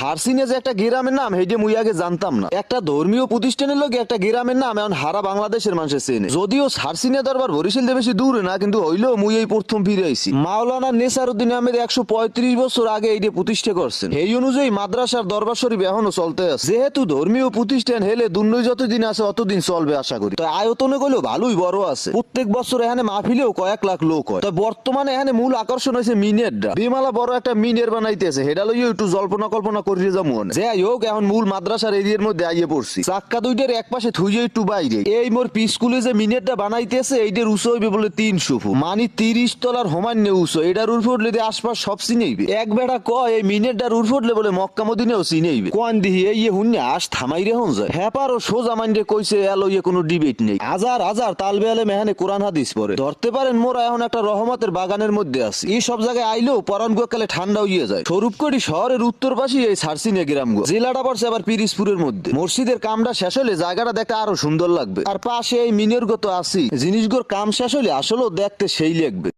হারসিনে যে একটা গ্রামের নাম হেডে মুই আগে জানতাম না। একটা ধর্মীয় প্রতিষ্ঠানের লোক একটা গ্রামের নাম, এখন হারা বাংলাদেশের মানুষের চেনে। যদিও হারসিনে দরবার বরিশাল বেশি দূরে না, কিন্তু হইলেও মুই এই প্রথম ফিরে আইছি। মাওলানা নেসারউদ্দিন আহমেদ একশো পঁয়ত্রিশ বছর আগে এইটা প্রতিষ্ঠা করছেন। এই অনুযায়ী মাদ্রাসার দরবার শরীফ এখনও চলতে আছে। যেহেতু ধর্মীয় প্রতিষ্ঠান হেলে দুর্নয় যতদিন আছে, অতদিন চলবে আশা করি। তাই আয়তনে গেলেও ভালোই বড় আছে। প্রত্যেক বছর এখানে মাহফিলেও কয়েক লাখ লোক হয়। তো বর্তমানে এখানে মূল আকর্ষণ হয়েছে মিনেরটা বিমালা বড় একটা মিনের বানাইতেছে। হেডা লইয়া একটু জল্পনা কল্পনা করিয়ে যাব যাই হোক, এখন মূল মাদ্রাসার এরিয়ার মধ্যে আইয়ে পড়ছি। চাক্কা দুইটার এক পাশে থুইয়ে একটু বাইরে। এই মোর পি স্কুলে যে মিনেরটা বানাইতেছে, এইটার উঁচু হইবে বলে তিনশো ফুট মানে তিরিশ তলার হোমান্য উঁচু, এটার উর্ফ উঠলে আশপাশ সব চিনেইবে। এক বেড়া কয়, এই মিনেরটার উর্ফ উঠলে বলে মক্কা মদিনেও চিনেইবে। কোয়ান দিহি, এই ইয়ে হুন্যে, আস থামাই রে হন যায়। হ্যাপার ও সোজা মাইন্ডে কইছে এলো ইয়ে কোনো ডিবেট নেই। হাজার হাজার তাল বেয়ালে মেহানে কোরআন হাদিস পরে ধরতে পারেন মোরা এখন একটা রহমতের বাগানের মধ্যে আছি। এই সব জায়গায় আইলেও পরান কালে ঠান্ডা হইয়ে যায়। স্বরূপকড়ি শহরের উত্তর পাশে এই সারসিনে গ্রাম জেলাটা পড়ছে আবার পিরিসপুরের মধ্যে। মসজিদের কামটা শেষ হলে জায়গাটা দেখতে আরও সুন্দর লাগবে। আর পাশে এই মিনের গত আছি জিনিসগুলোর কাম শেষ হলে আসলেও দেখতে সেই লাগবে।